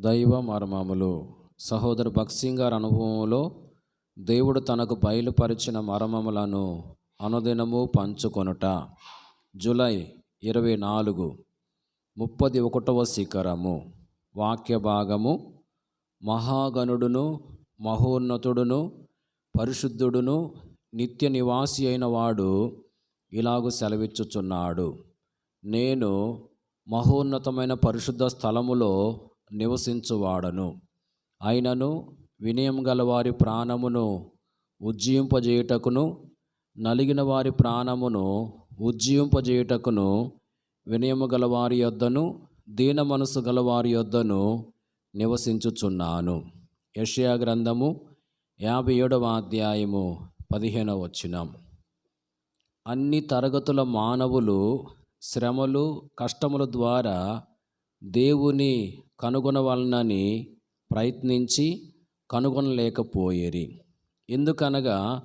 దైవ మర్మములు. సహోదరు భక్సింగ్ గారి అనుభవంలో దేవుడు తనకు బయలుపరిచిన మర్మములను అనుదినము పంచుకొనుట. జూలై ఇరవై నాలుగు ముప్పది ఒకటవ శిఖరము. వాక్య భాగము. మహాగణుడును మహోన్నతుడును పరిశుద్ధుడును నిత్య నివాసి అయిన వాడు ఇలాగు సెలవిచ్చుచున్నాడు. నేను మహోన్నతమైన పరిశుద్ధ స్థలములో నివసించువాడను. అయినను వినయం గల వారి ప్రాణమును ఉజ్జీంపజేయుటకును నలిగిన వారి ప్రాణమును ఉజ్జీంపజేయుటకును వినయము గల వారి యొద్దను దీన మనసు గల వారి యొద్దను నివసించుచున్నాను. యషయా గ్రంథము యాభై ఏడవ అధ్యాయము పదిహేనవ వచనం. అన్ని తరగతుల మానవులు శ్రమలు కష్టముల ద్వారా దేవుని కనుగొనవలనని ప్రయత్నించి కనుగొనలేకపోయేరి. ఎందుకనగా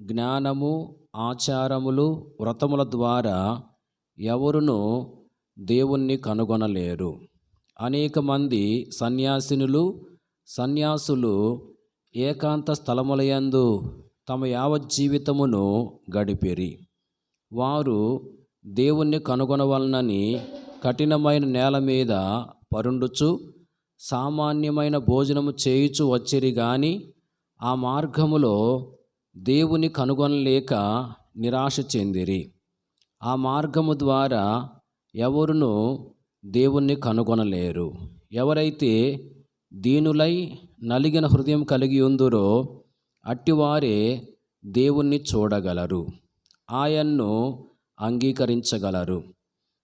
జ్ఞానము ఆచారములు వ్రతముల ద్వారా ఎవరును దేవుణ్ణి కనుగొనలేరు. అనేక మంది సన్యాసినులు సన్యాసులు ఏకాంత స్థలములయందు తమ యావజ్జీవితమును గడిపిరి. వారు దేవుణ్ణి కనుగొనవలనని కఠినమైన నేల మీద పరుండుచు సామాన్యమైన భోజనము చేయుచు వచ్చిరి గాని ఆ మార్గములో దేవుని కనుగొనలేక నిరాశ చెందిరి. ఆ మార్గము ద్వారా ఎవరును దేవుణ్ణి కనుగొనలేరు. ఎవరైతే దీనులై నలిగిన హృదయం కలిగి ఉందురో అట్టివారే దేవుణ్ణి చూడగలరు. ఆయన్ను అంగీకరించగలరు.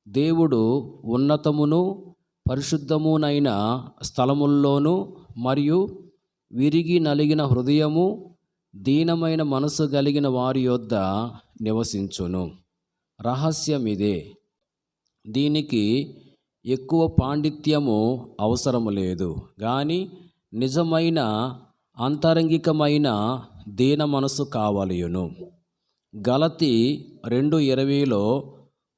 దేవుడు ఉన్నతమును పరిశుద్ధమునైన స్థలముల్లోనూ మరియు విరిగి నలిగిన హృదయము దీనమైన మనసు కలిగిన వారి యొద్ద నివసించును. రహస్యం ఇదే దీనికి ఎక్కువ పాండిత్యము అవసరము లేదు. కానీ నిజమైన అంతరంగికమైన దీన మనసు కావలియును. గలతి రెండు ఇరవైలో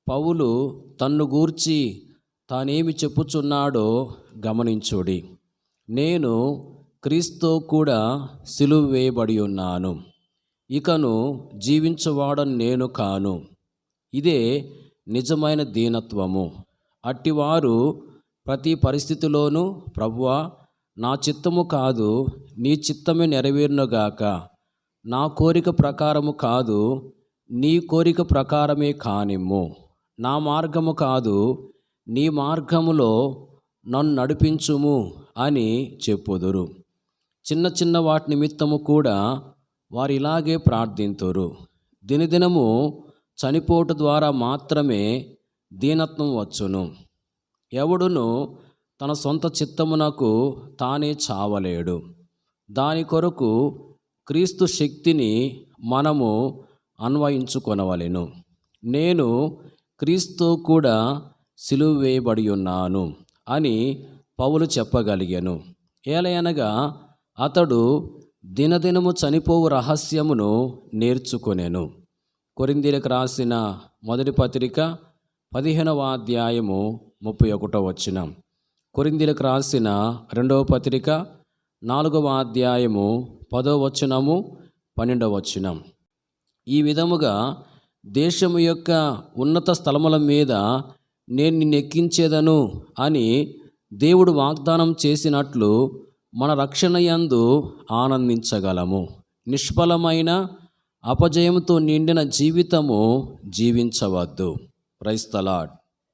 పౌలు తన్ను గూర్చి తానేమి చెప్పుచున్నాడో గమనించుడి. నేను క్రీస్తు కూడా సిలువ వేయబడి ఉన్నాను. ఇకను జీవించువాడని నేను కాను. ఇదే నిజమైన దీనత్వము. అట్టివారు ప్రతి పరిస్థితిలోనూ ప్రభువా నా చిత్తము కాదు నీ చిత్తమే నెరవేరునుగాక. నా కోరిక ప్రకారము కాదు నీ కోరిక ప్రకారమే కానిమ్ము. నా మార్గము కాదు నీ మార్గములో నన్ను నడిపించుము అని చెప్పుదురు. చిన్న చిన్న వాటి నిమిత్తము కూడా వారు ఇలాగే ప్రార్థింతురు. దినదినము చనిపోటు ద్వారా మాత్రమే దీనత్వం వచ్చును. ఎవడును తన సొంత చిత్తమునకు తానే చావలేడు. దాని కొరకు క్రీస్తు శక్తిని మనము అన్వయించుకొనవలెను. నేను క్రీస్తు కూడా సిలువ వేయబడి ఉన్నాను అని పౌలు చెప్పగలిగాను. ఏలయనగా అతడు దినదినము చనిపోవు రహస్యమును నేర్చుకొనెను. కొరిందీలకు రాసిన మొదటి పత్రిక పదిహేనవ అధ్యాయము ముప్పై ఒకటో వచనం. కొరిందీలకు రాసిన రెండవ పత్రిక నాలుగవ అధ్యాయము పదో వచనము పన్నెండవ వచనం. ఈ విధముగా దేశము యొక్క ఉన్నత స్థలముల మీద నేను నిన్నెక్కించేదను అని దేవుడు వాగ్దానం చేసినట్లు మన రక్షణ యందు ఆనందించగలము. నిష్ఫలమైన అపజయంతో నిండిన జీవితము జీవించవద్దు. క్రైస్తలాడ్